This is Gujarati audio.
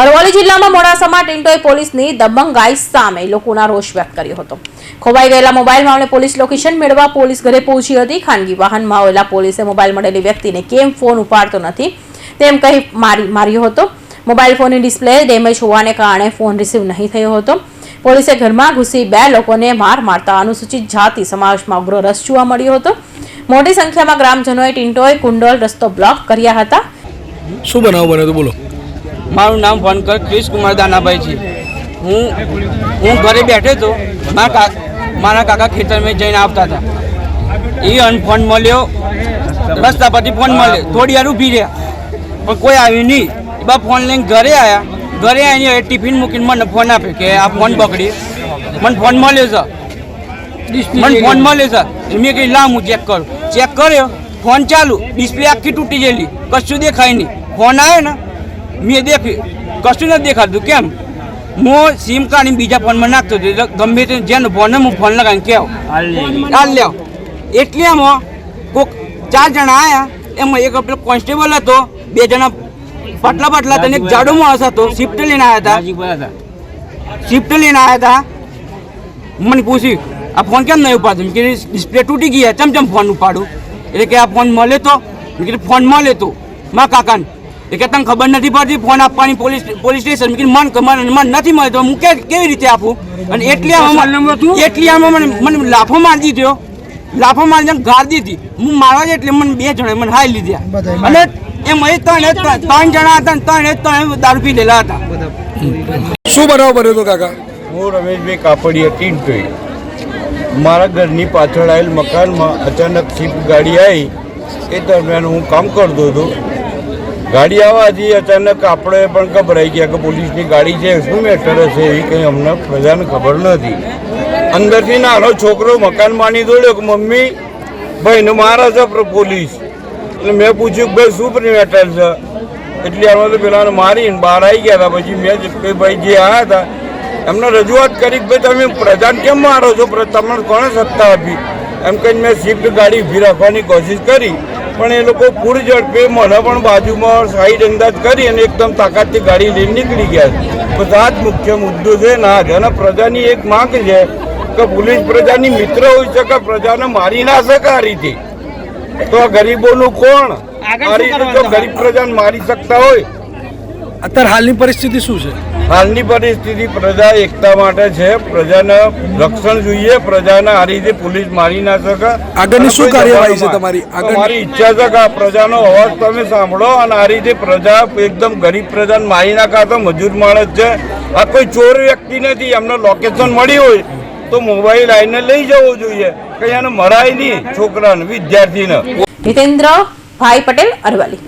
અરવલ્લી જિલ્લામાં મોડાસામાં ટિન્ટોય પોલીસની દબંગાઈ સામે લોકોના રોષ વ્યક્ત કર્યો હતો. ખોવાઈ ગયેલા મોબાઈલ મામલે પોલીસ લોકેશન મેળવવા પોલીસ ઘરે પહોંચી હતી. ખાનગી વાહનમાં આવેલા પોલીસે મોબાઈલ મળેલી વ્યક્તિને કેમ ફોન ઉપાડતો નથી તેમ કહી મારી, માર્યો હતો. મોબાઈલ ફોનની ડિસ્પ્લે ડેમેજ હોવાને કારણે ફોન રિસીવ નહીં થયો હતો. પોલીસે ઘરમાં ઘૂસી બે લોકોને માર મારતા અનુસૂચિત જાતિ સમાજમાં ઉગ્ર રસ જોવા મળ્યો હતો. મોટી સંખ્યામાં ગ્રામજનોએ ટિન્ટોય કુંડોલ રસ્તો બ્લોક કર્યા હતા. શું બનાવ બન્યો બોલો. મારું નામ ફોનકર ક્રિશ કુમાર દાનાભાઈ છે. હું હું ઘરે બેઠો હતો. મારા કાકા મારા કાકા ખેતરમાં જઈને આવતા હતા. એ અન ફોન મળ્યો. રસ્તા પરથી ફોન મળ્યો. થોડી વાર ઊભી રહ્યા. પણ કોઈ આવ્યું નહીં. એ બા ફોન લઈને ઘરે આવ્યા ઘરે આવીને ટિફિન મૂકીને મને ફોન આપે કે આ ફોન પકડી. મને ફોન મળ્યો સર. મને ફોન મળ્યો સર. મેં કંઈ લાવ હું ચેક કરું. ચેક કર્યો. ફોન ચાલુ. ડિસ્પ્લે આખી તૂટી ગયેલી. કશું દેખાય નહીં. ફોન આવ્યો ને મેં દેખ્યું કશું નથી દેખાતું કેમ? હું સિમ કાર્ડ બીજા ફોનમાં નાખતો હતો ગમે તે જેનો ફોન હું ફોન લગાવીને કહો હાલ લ્યો એટલે એમાં કોક ચાર જણા આવ્યા એમાં એક પેલો કોન્સ્ટેબલ હતો બે જણા પાટલા પાટલા હતા એક જાડો માણસ હતો શિફ્ટ લઈને આવ્યા હતા. શિફ્ટ લઈને આવ્યા હતા. મને પૂછ્યું આ ફોન કેમ નહીં ઉપાડતો? કે ડિસ્પ્લે તૂટી ગઈ ચમ ચમ ફોન ઉપાડું? એટલે કે આ ફોન મળે તો? ફોન મળે તો. મા કાકાને. એ કે તને ખબર નથી પડતી? ફોન આપવાની પોલીસ પોલીસ સ્ટેશન કે મન મન મન નથી મળે તો હું કેવી રીતે આપું? અને એટલી આમાં એટલી આમાં મને મને લાફો મારી દીધો. લાફો મારી ગાર દીધી. હું મારવા જ એટલે મને બે જણા મને હાઈ લીધા. અને એમ એ ત્રણ ત્રણ ત્રણ જણા હતા ને ત્રણ ત્રણ દારૂ પી લેલા હતા. શું બનાવ બન્યો તો કાકા? હું રમેશભાઈ કાપડિયા ટીંટોઈ મારા ઘરની પાછળ આવેલ મકાનમાં અચાનક શિફ્ટ ગાડી આવી. એ દરમિયાન હું કામ કરતો હતો. ગાડી આવવાથી અચાનક આપણે પણ ગભરાઈ ગયા કે પોલીસની ગાડી છે, શું મેટર હશે એ કંઈ અમને પ્રજાને ખબર નથી. અંદરથી નાનો છોકરો મકાન માની દોડ્યો કે, મમ્મી, ભાઈને મારા છે પોલીસ. એટલે મેં પૂછ્યું કે, ભાઈ, શું મેટર છે? એટલે આમાં તો પેલાને મારીને બહાર આવી ગયા હતા. પછી મેં કઈ ભાઈ, જે આવ્યા હતા, એમને રજૂઆત કરી ભાઈ, તમે પ્રજાને કેમ મારો છો? તમને કોણે સત્તા આપી? એમ કહીને મેં સ્વિફ્ટ ગાડી ઊભી રાખવાની કોશિશ કરી. પણ એ લોકો પૂર ઝડપે મને પણ બાજુમાં સાઈડ અંદાજ કરી અને એકદમ તાકાતથી ગાડી લઈને નીકળી ગયા બસ આ જ મુખ્ય મુદ્દો છે. ના જ અને પ્રજાની એક માંગ છે કે પોલીસ પ્રજાની મિત્ર હોઈ શકે પ્રજાને મારી ના શકે આ રીતે. તો આ ગરીબોનું કોણ? આ રીતે જો ગરીબ પ્રજાને મારી શકતા હોય. અત્યારે હાલની પરિસ્થિતિ શું છે? હાલની પરિસ્થિતિ પ્રજા એકતા માટે છે. પ્રજાને રક્ષણ જોઈએ. પ્રજાને આ રીતે પોલીસ મારી ના શકે. આગળની શું કાર્યવાહી છે તમારી? મારી ઈચ્છા છે કે આ પ્રજાનો અવાજ તમે સાંભળો અને આ રીતે પ્રજા એકદમ ગરીબ પ્રજાને મારી નાખા તો મજૂર માણસ છે. આ કોઈ ચોર વ્યક્તિ નથી. એમને લોકેશન મળી હોય તો મોબાઈલ આવીને લઈ જવો જોઈએ. કઈ એને મરાય નહીં છોકરાને વિદ્યાર્થીને. હિતેન્દ્ર ભાઈ પટેલ અરવલ્લી.